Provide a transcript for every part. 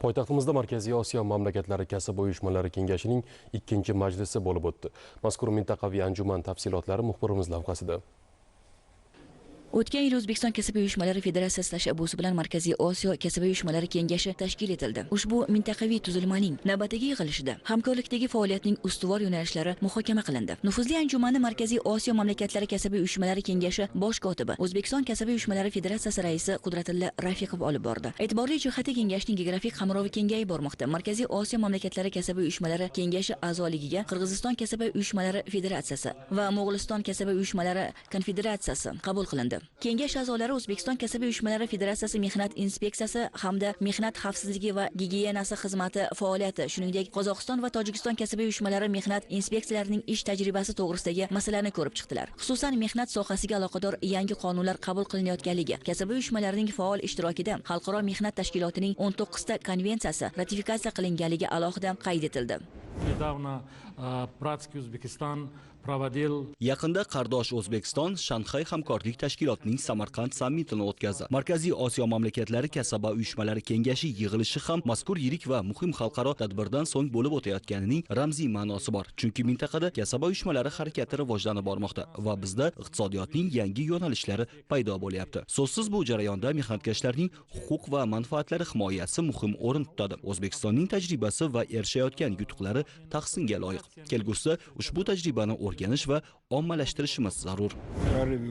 Poytaxtimizda Markaziy Osiyo mamlakatlari kasb uyushmalari kengashining ikkinchi majlisi bo'lib o'tdi. Mazkur mintaqaviy anjuman tafsilotlari muxbirimiz lavhasida. O'tgan yil O'zbekiston kasaba uyushmalari federatsiyasi tashabbusi bilan Markaziy Osiyo kasaba uyushmalari kengashi tashkil etildi. Ushbu mintaqaviy tuzilmaning navbatdagi yig'ilishida hamkorlikdagi faoliyatning ustuvor yo'nalishlari muhokama qilindi. Nufuzli anjumanni Markaziy Osiyo mamlakatlari kasaba uyushmalari kengashi bosh kotibi O'zbekiston kasaba uyushmalari federatsiyasi raisi Qudratilla Rafiqov olib bordi. E'tiborli jihati kengashning geografik qamrovi kengayib bormoqda. Markaziy Osiyo mamlakatlari kasaba uyushmalari kengashi a'zoligiga Qirg'iziston kasaba uyushmalari federatsiyasi va Mo'g'uliston kasaba uyushmalari konfederatsiyasi qabul qilindi. Kengash a'zolari O'zbekiston kasaba uyushmalari federatsiyasi mehnat inspeksiyasi hamda mehnat xavfsizligi va gigiyenasi xizmati faoliyati, shuningdek Qozog'iston va Tojikiston kasaba uyushmalari mehnat inspeksiyalarining ish tajribasi to'g'risidagi masalani ko'rib chiqdilar. Xususan mehnat sohasiga aloqador yangi qonunlar qabul qilinayotganligi, kasaba uyushmalarining faol ishtirokida Xalqaro mehnat tashkilotining o'n to'qqizta konvensiyasi ratifikatsiya qilinganligi alohida qayd etildi. Недавно э, Братский Узбекистан Yaqinda qardosh O'zbekiston Shanxay hamkorlik tashkilotining Samarqand sammitini o'tkazdi. Markaziy Osiyo mamlakatlari kasaba uyushmalari kengashi yig'ilishi ham mazkur yirik va muhim xalqaro tadbirdan so'ng bo'lib o'tayotganining ramziy ma'nosi bor. Chunki mintaqada kasaba uyushmalari harakati rivojlanib bormoqda va bizda iqtisodiyotning yangi yo'nalishlari paydo bo'lyapti. So'zsiz bu jarayonda mehnatkashlarning huquq va manfaatlari himoyasi muhim o'rin tutadi. O'zbekistonning tajribasi va erishayotgan yutuqlari tahsinga loyiq. Kelgusida ushbu tajribani o'rganish va ommalashtirishimiz zarur.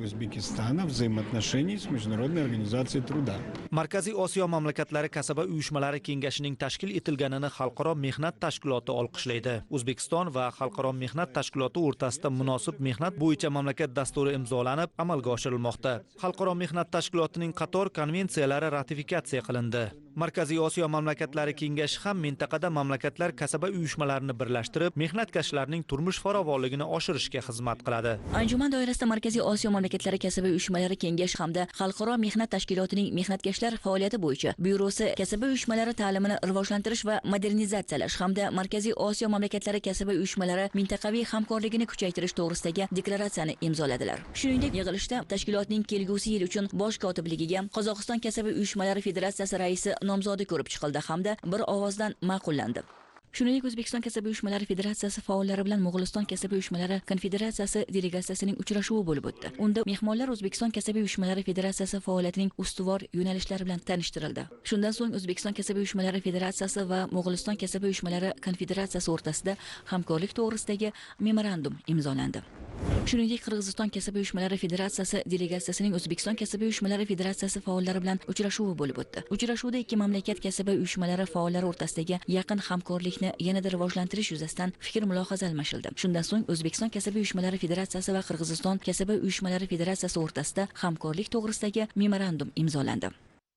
Узбекистана взаимоотношений с Международной организацией труда. Markaziy Osiyo mamlakatlari kasaba uyushmalari kengashining tashkil etilganini Xalqaro mehnat tashkiloti olqishlaydi. O'zbekiston va Xalqaro mehnat tashkiloti o'rtasida munosib mehnat bo'yicha mamlakat dasturi imzolanib, amalga oshirilmoqda. Xalqaro mehnat tashkilotining qator konvensiyalari ratifikatsiya qilindi. Markaziy Osiyo mamlakatlari kengashi ham mintaqada mamlakatlar kasaba uyushmalarini birlashtirib, mehnatkashlarning turmush farovonligini oshirishga xizmat qiladi. Anjuman doirasida Markaziy Osiyo mamlakatlari kasaba uyushmalari kengashi hamda Xalqaro mehnat tashkilotining mehnatkashlar faoliyati bo'yicha byurosi kasaba uyushmalari ta'limini rivojlantirish va modernizatsiyalash hamda Markaziy Osiyo mamlakatlari kasaba uyushmalari mintaqaviy hamkorligini kuchaytirish to'g'risidagi deklaratsiyani imzoladilar. Shuningdek, yig'ilishda tashkilotning kelgusi yil uchun bosh kotibligiga Qozog'iston kasaba uyushmalari federatsiyasi raisi nomzodi ko'rib chiqildi hamda bir ovozdan ma'qullandi. Shuningdek, O'zbekiston kasaba uyushmalari federatsiyasi faollari bilan Mo'g'uliston kasaba uyushmalari konfederatsiyasi delegatsiyasining uchrashuvi bo'lib o'tdi. Unda mehmonlar O'zbekiston kasaba uyushmalari federatsiyasi faoliyatining ustuvor yo'nalishlari bilan tanishtirildi. Shundan so'ng O'zbekiston kasaba uyushmalari federatsiyasi va Mo'g'uliston kasaba uyushmalari konfederatsiyasi o'rtasida hamkorlik to'g'risidagi memorandum imzolandi. Shuningdek, Qirg'iziston kasaba uyushmalari federatsiyasi delegatsiyasining O'zbekiston kasaba uyushmalari federatsiyasi faollari bilan uchrashuvi bo'lib o'tdi. Uchrashuvda ikki mamlakat kasaba uyushmalari faollari o'rtasidagi yaqin hamkorlikni yanada rivojlantirish yuzasidan fikr mulohaza almashildi. Shundan so'ng O'zbekiston kasaba uyushmalari federatsiyasi va Qirg'iziston kasaba uyushmalari federatsiyasi o'rtasida hamkorlik to'g'risidagi memorandum imzolandi.